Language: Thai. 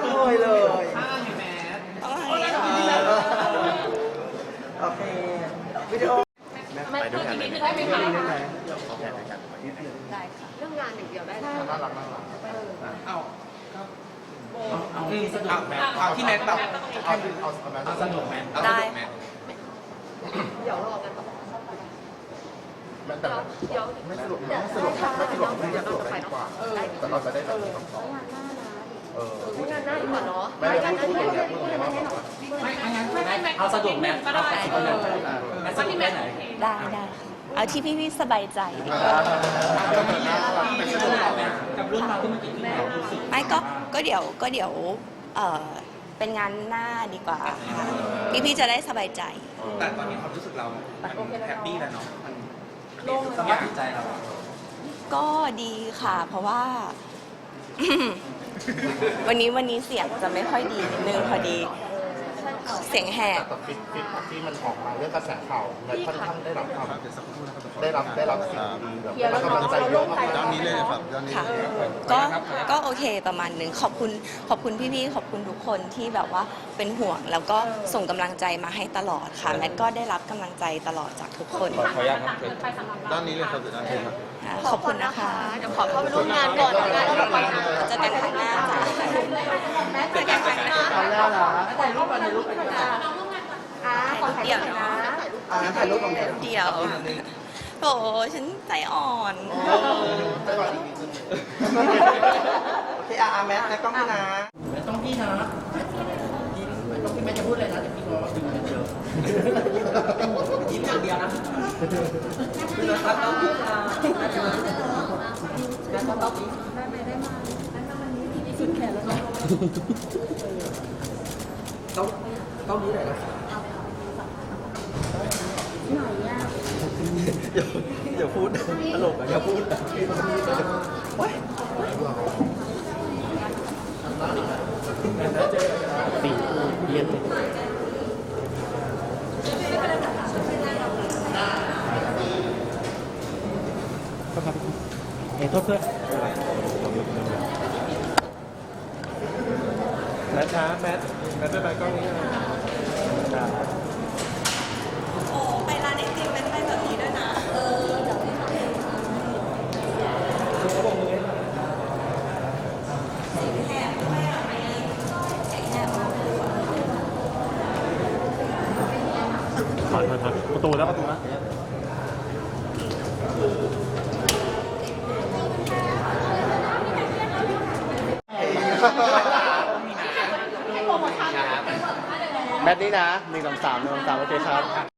เลยเลยข้างแมสโอเควิดีโอไปด้วยกันเลยได้ไหมคะเขาแข่งด้วยกันได้ค่ะเรื่องงานอย่างเดียวได้เลยน่ารักน่ารักเอาเอาที่สนุกแมสเอาที่แมสแบบเอาเอาเอาแมสเอาสนุกแมสเอาสได้นุกแมสเดี๋ยวรอกันต่อแมสแต่เดี๋ยวไม่สรุปไม่สรุปไม่สรุปไม่สรุปดีกว่าแต่เราจะได้แบบสองสองเออ พูดงานหน้าดีกว่าเนาะไม่ได้พูดพูดอย่างเงี้ยพูดอย่างเงี้ยว่าไม่ไม่งั้นเอาสนุกแมสเอาสนุกแมสแมสสนุกแมสไหนได้ได้ค่ะเอาที่พี่พี่ๆสบายใจดีกอ่าว่าเป็นสนุกแมสกับเรื่องราวที่มันเกิดขึ้นเรารู้สึกไม่ก็ก็เดี๋ยวก็เดี๋ยวเออเป็นงานหน้าดีกว่าค่ะพี่พี่ๆจะได้สบายใจ แต่ตอนนี้ความรู้สึกเรามันแฮปปี้แล้วเนาะมันโล่งสบายใจเราก็ดีค่ะ เพราะว่า วันนี้วันนี้เสียงจะไม่ค่อยดีนิดนึงพอดี เสียงแหบ แต่ฟิตฟิตที่มันออกมาเรื่องกระแสข่าวและค่อนข้างได้รับความได้รับได้รับสิ่งดีแบบได้รับกำลังใจเยอะมากด้านนี้เลยนะครับด้านนี้ค่ะก็ก็โอเคประมาณหนึ่งขอบคุณขอบคุณพี่ๆขอบคุณทุกคนที่แบบว่าเป็นห่วงแล้วก็ส่งกำลังใจมาให้ตลอดค่ะแมทก็ได้รับกำลังใจตลอดจากทุกคนขออนุญาตครับด้านนี้เลยครับด้านนี้ครับค่ะขอบคุณนะคะ เดี๋ยวขอเข้าไปร่วมงานก่อนงานเราไปนะ เจอกันครั้งหน้าจ้ะเจอกันครั้งห น้าตอนแรกนะถ่ายรูปก่อนถ่ายรูปก่อนอ่าขอถ่ายเดี๋ยวรูปนะอ่าถ่ายรูปก่อนเดี๋ยวโถฉันใจอ่อนได้รับอีกนิดนึงโอเคอะอาแมสนะกล้องพี่นะต้องพี่นะต้องพี่แม่จะพูดอะไรนะเดี๋ยวพี่รอดูเยอะยิ้มอย่างเดียวนะคือเราตัดต้องพูดนะแม่ต้องต้องได้ไหมได้มาได้มาวันนี้ที่สุดแขนแล้วเนาะ ต้องต้องนี้เลยนะอย่าพูดตลกอะอย่าพูดปีเรียนเฮ้ยโทษเพื่อน แมทช้าแมทแมทไปไปกล้องนี้นะโอ้ไปร้านไอติมเป็นไปแบบนี้ด้วยนะ เออแหบด้วยอะไม่เสียงแหบมากเลยถอยถอยถอยประตูแล้วประตูนะ แมทนี้นะหนึ่งสองสามหนึ่งสองสามโอเคครับ